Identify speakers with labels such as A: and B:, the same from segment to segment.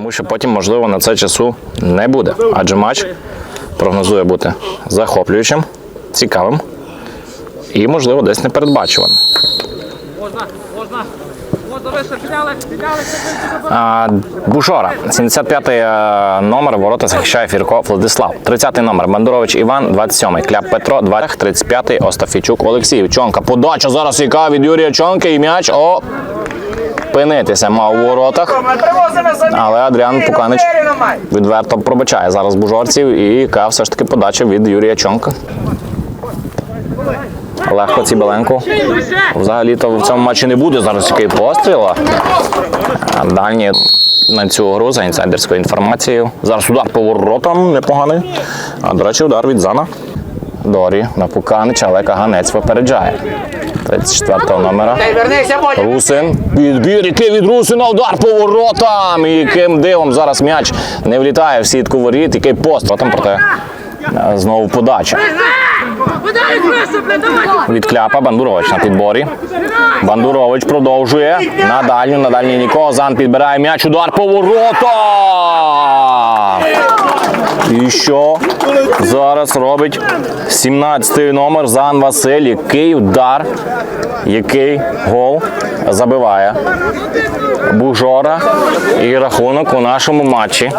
A: Тому що потім, можливо, на це часу не буде. Адже матч прогнозує бути захоплюючим, цікавим і, можливо, десь непередбачуваним.
B: Можна, можна.
A: Бушора, 75-й е, номер ворота захищає Фірко Владислав. 30-й номер Бандурович Іван, 27-й Кляп Петро, 20 35-й Остафійчук Олексій. Чонка. Подача зараз яка від Юрія Чонки і м'яч. О! Пинитися мав у воротах. Але Адріан Пуканич відверто пробачає зараз бужорців і яка все ж таки подача від Юрія Чонка. Легко Цібеленко. Взагалі-то в цьому матчі не буде зараз який постріл. А Дані на цю гру за інсайдерською інформацією. Зараз удар по воротам непоганий. А до речі, удар від Зана. Дорі на Пуканича, але Каганець попереджає. 34-го номера. Русин. Підбір, який від Русина удар по воротам. І яким дивом зараз м'яч не влітає в сітку воріт, який пост. Там проте знову подача. Від кляпа Бандурович на підборі. Бандурович продовжує. На дальню, на дальній нікого. Зан підбирає м'яч. Удар по воротах. І що зараз робить 17-й номер Зан Василь. Який удар, який гол забиває Бужора і рахунок у нашому матчі.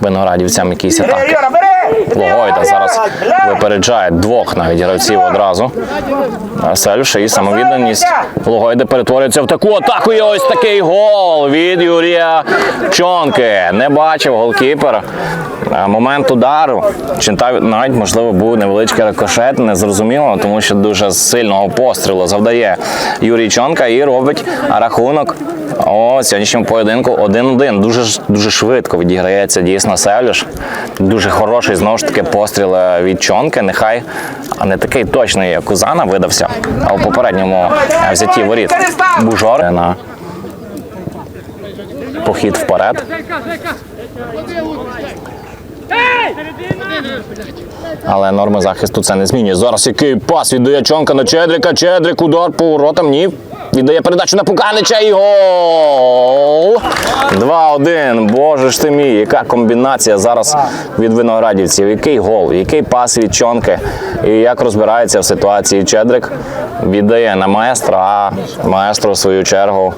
A: Виноградівцям якісь атаки. Логойда зараз випереджає двох навіть гравців одразу. Сельша і самовідданість Логойда перетворюється в таку атаку. І ось такий гол від Юрія Чонки. Не бачив голкіпер. Момент удару. Чи навіть можливо був невеличкий рикошет, не зрозуміло, тому що дуже сильного пострілу завдає Юрій Чонка і робить рахунок. О, сьогоднішньому поєдинку 1-1. Дуже дуже швидко відіграється дійсно Севлюш. Дуже хороший знову ж таки постріл е, від Чонки. Нехай не такий точний, як у Зана видався, а у попередньому е, взятті воріт Бужор на похід вперед. Але норми захисту це не змінює. Зараз який пас віддає Чонка на Чедрика. Чедрик удар по воротам. Ні. Віддає передачу на Пуканича і гол. 2-1. Боже ж ти мій, яка комбінація зараз від виноградівців. Який гол, який пас від Чонки. І як розбирається в ситуації Чедрик. Віддає на маестро, а маестро в свою чергу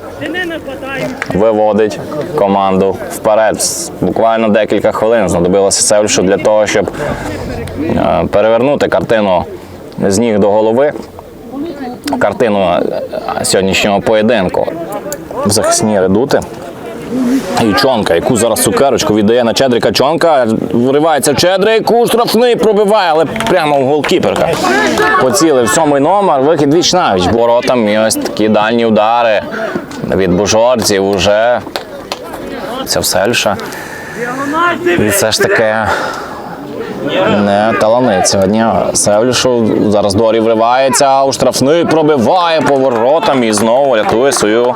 A: виводить команду вперед. Буквально декілька хвилин знадобилося Севлюшу для того, щоб е, перевернути картину з ніг до голови. Картину сьогоднішнього поєдинку. Захисні редути. І Чонка, яку зараз цукерочку віддає на Чедрика Чонка. Вривається Чедрик, у штрафний пробиває, але прямо в голкіперка. Поцілив сьомий номер, вихід віч навіч воротам. І ось такі дальні удари від бужорців уже. Це Сельша. І це ж таке не таланить сьогодні. Севлюшу зараз Дорі вривається, у штрафний пробиває поворотом і знову рятує свою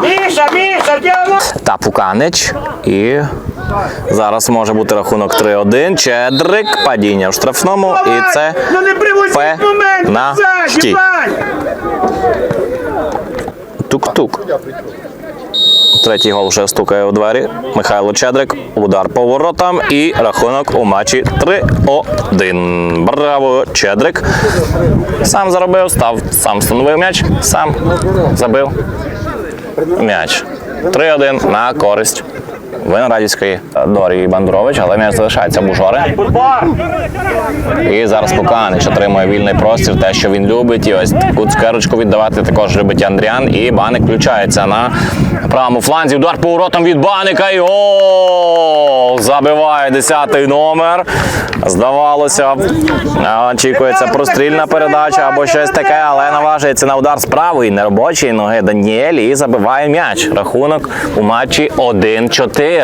A: та Пуканич. І зараз може бути рахунок 3-1. Чедрик, падіння в штрафному. І це
C: Ну
A: пенальті. тук-тук. Третій гол вже стукає у двері. Михайло Чедрик. Удар по воротам і рахунок у матчі 3-1. Браво, Чедрик. Сам заробив, став, сам встановив м'яч, сам забив м'яч. 3-1 на користь Виноградівської Дорії Бандурович, але м'яч залишається Бужори. І зараз Пуканич отримує вільний простір, те, що він любить. І ось таку цукерочку віддавати також любить Андріан. І Баник включається на правому фланзі. Удар по воротам від Баника. І гол! Забиває 10-й номер. Здавалося, очікується прострільна передача або щось таке, але наважується на удар з правої неробочої ноги Даніель і забиває м'яч. Рахунок у матчі 1-4.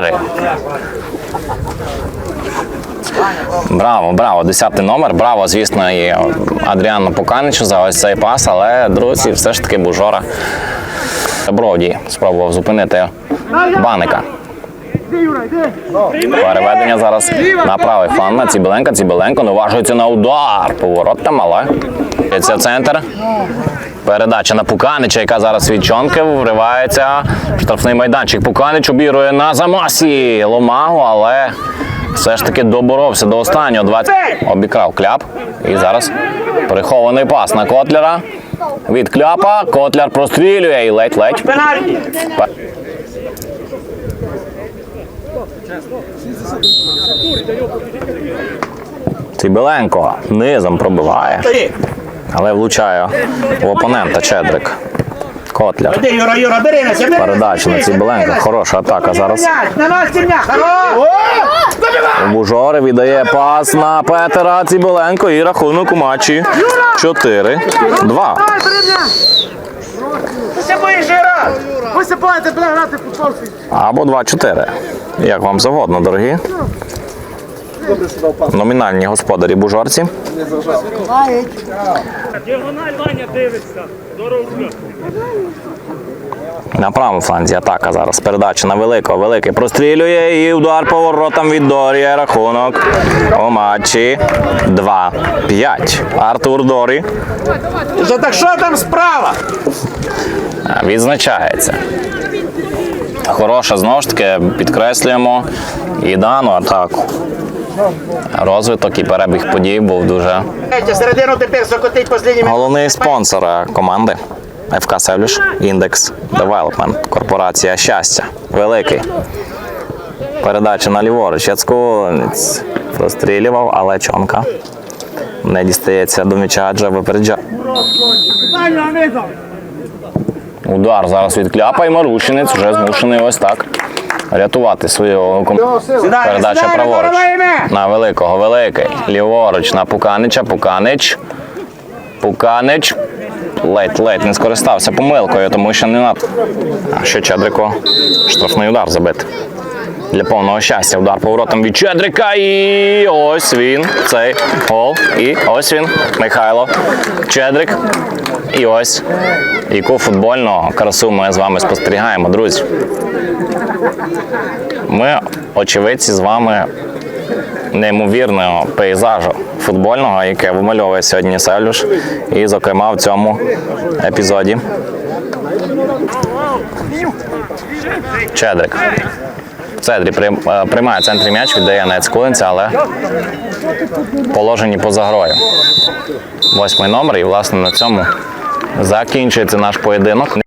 A: Браво, браво, десятий номер. Браво, звісно, і Адріану Пуканичу за ось цей пас, але друзі, все ж таки Бужора Броді спробував зупинити Баника. Переведення зараз на правий фланг на Цібеленка. Цібеленко наважується на удар. Поворот там, але Це центр. Передача на Пуканича, яка зараз від Чонки вривається. Штрафний майданчик. Пуканич обірує на замасі Ломагу, але все ж таки доборовся до останнього. 20 обікрав кляп. І зараз прихований пас на Котлера. Від кляпа Котляр прострілює і ледь-ледь. Цибеленко низом пробиває, але влучає в опонента Чедрик. Котляр. Передача на Цибеленко. Хороша атака зараз. Бужори віддає пас на Петера Цибеленко і рахунок у матчі 4-2.
C: Ти боїш, грати!
D: Ви сипаєте, бля, грати в футбол.
A: Або 2-4. Як вам завгодно, дорогі. Номінальні господарі бужорці.
B: Діагональ Ваня дивиться. Здорово.
A: На правому фланзі атака зараз. Передача на великого. Великий прострілює і удар по воротам від Дорія. Рахунок у матчі 2-5. Артур Дорі
C: Що так що там справа?
A: відзначається. Хороша знову ж таки підкреслюємо і дану атаку. Розвиток і перебіг подій був дуже. Головний спонсор е, команди ФК Севлюш Індекс Девелопмент. Корпорація щастя. Великий. Передача на ліворуч. Яцкунець прострілював, але чонка не дістається до м'яча, адже випереджає. Удар зараз від кляпа і Марущинець вже змушений ось так рятувати свою Передача праворуч. На великого, великий. Ліворуч на Пуканича. Пуканич. Пуканич. Ледь-ледь не скористався помилкою, тому що не над. А що Чедрико? Штрафний удар забити. Для повного щастя. Удар поворотом від Чедрика. І ось він. Цей гол. І ось він. Михайло. Чедрик. І ось. Яку футбольну красу ми з вами спостерігаємо, друзі. Ми, очевидці, з вами неймовірного пейзажу футбольного, яке вимальовує сьогодні Селюш, і, зокрема, в цьому епізоді. Чедрик. Цедрі прийм- е, приймає центрі м'яч, віддає на Ецкулинця, але положені поза грою. Восьмий номер, і власне на цьому закінчується наш поєдинок.